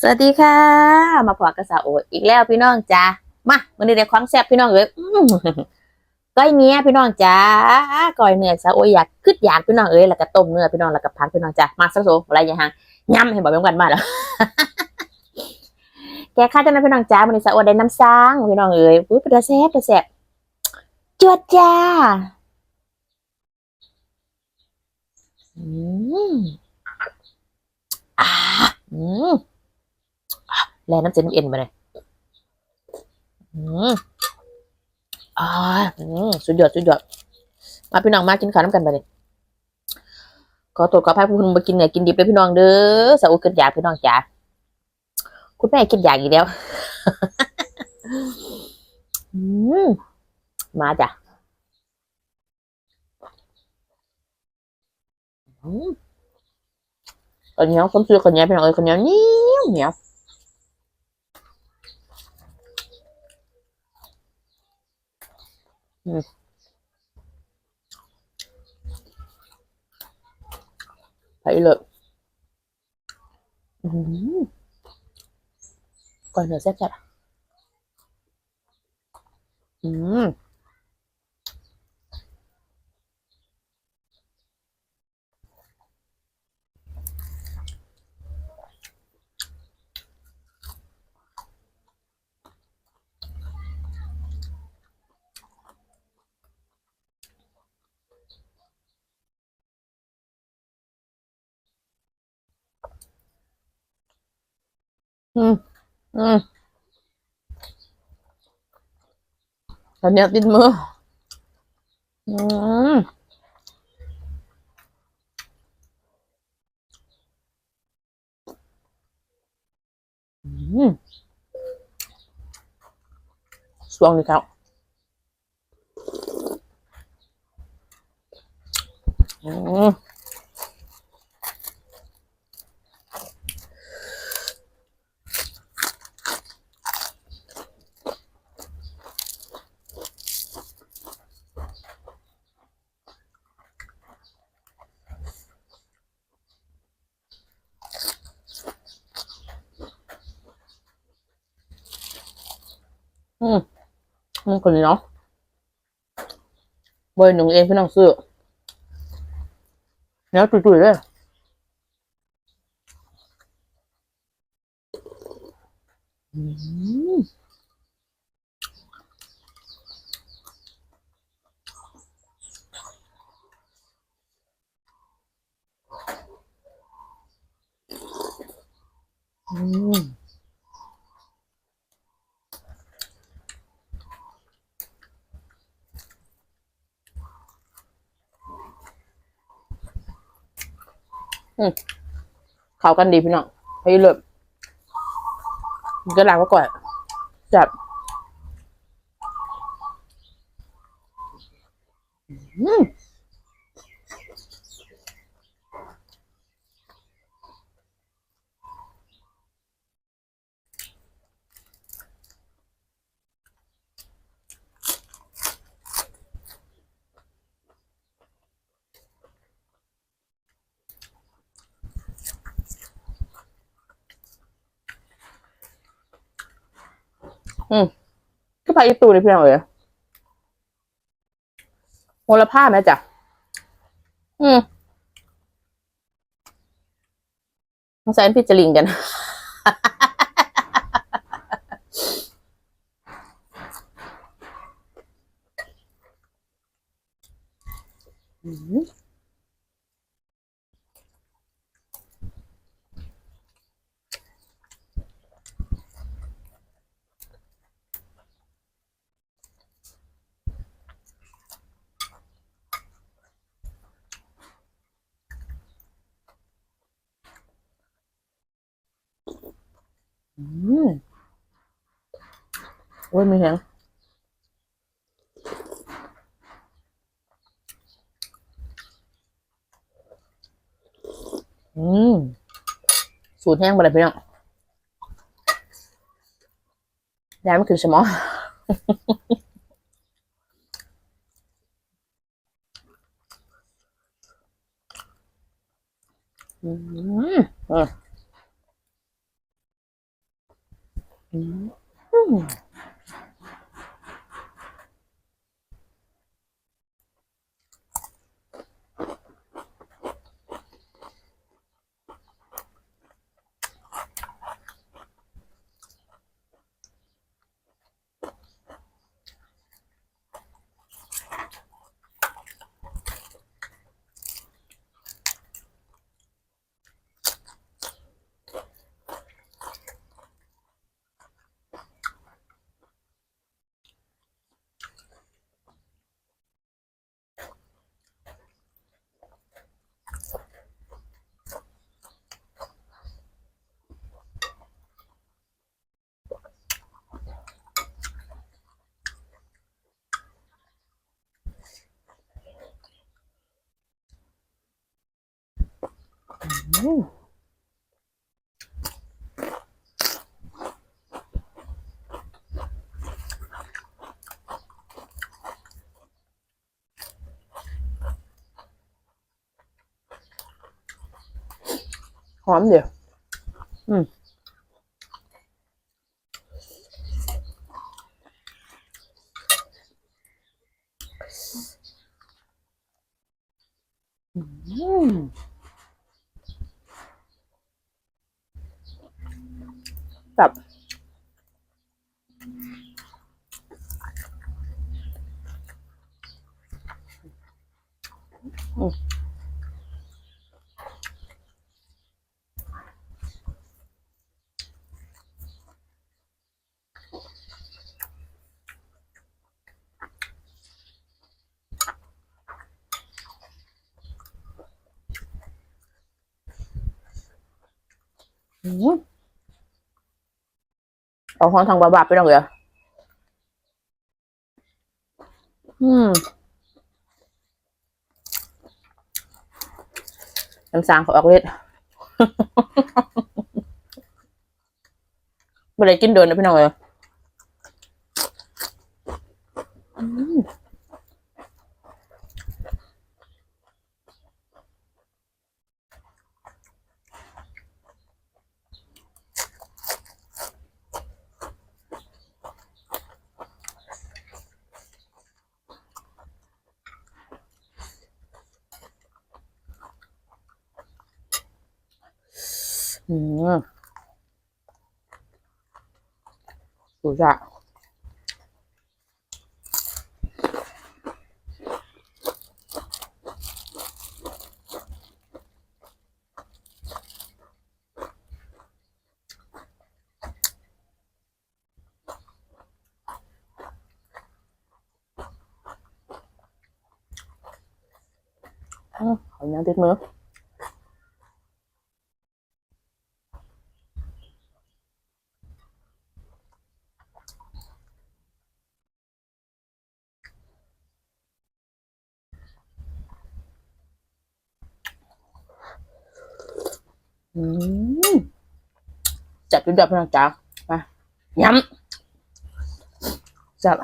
สวัสดีค่ะ มาพอกับสาวโออีกแล้วพี่น้องจ้ามาวันนี้ได้ความแซ่บพี่น้องเอ้ยก้อยเนี้ยพี่น้องจ้าก้อยเนื้อสาวโออยากคึดอยากพี่น้องเอ้ยแล้วก็ต้มเนื้อพี่น้องแล้วก็พักพี่น้องจ้ามาสักโซอะไรอย่างหางย่ำให้บอกเป็นกันมาแล้วแกค่าจังนะพี่น้องจ้าวันนี้สาวโอได้น้ำซางพี่น้องเอ้ยอุ้ยเป็นตาแซ่บตาแซ่บจวดจ้าอืมอ่าอืม แลน้ำเจนน้ำเอ็นมาเลยอืมอ่าอืมสุดยอดสุดยอดมาพี่น้องมากินข้าวน้ำกันไปเลยขอตรวจขอพายคุณมากินเนี่ยกินดิบเลยพี่น้องเด้อสาวกินยากพี่น้องจ๋าคุณแม่กินยากอีกแล้วอืมมาจ้ะอืมข้าเนียวคนซื้อข้าวเนียวพี่น้องเอ้ยข้าวเนียเนียวเหนียว ไปเลยอืมก่อน เนื้อแซ่บจัดอะอืม อืมมันคนนี้เนาะบอร์หนึ่งเองพี่น้องซื้อแล้วตุยๆเลยอืมอืม เข้ากันดีพี่น้องให้เลิศก็ล้างมาก่อนจับอืม ก็ไปอีตูเลยพี่น้องเอ๋ยโหระพาไหมจ๊ะอืมต้งใส่พิจลิงกัน อืมอืม โอ้ยม่แหงอืม สูตรแห้งไปเลยพี่น้องยายไม่คือสมองอืมอืมอืมอืมอืม หอมเดี๋ยวอืมอืม แบบอืมอืม เอาห้องทางบาบาไปหน่อยเหรออืมน้ำสางเขาออกฤทธิ์ไม่ได้กินโดนนะพี่น้องเอ้ยอืม อืมสุดยอดอ้า อืมจัดจุดดับพี่น้องจ๋ามาย้ำจับ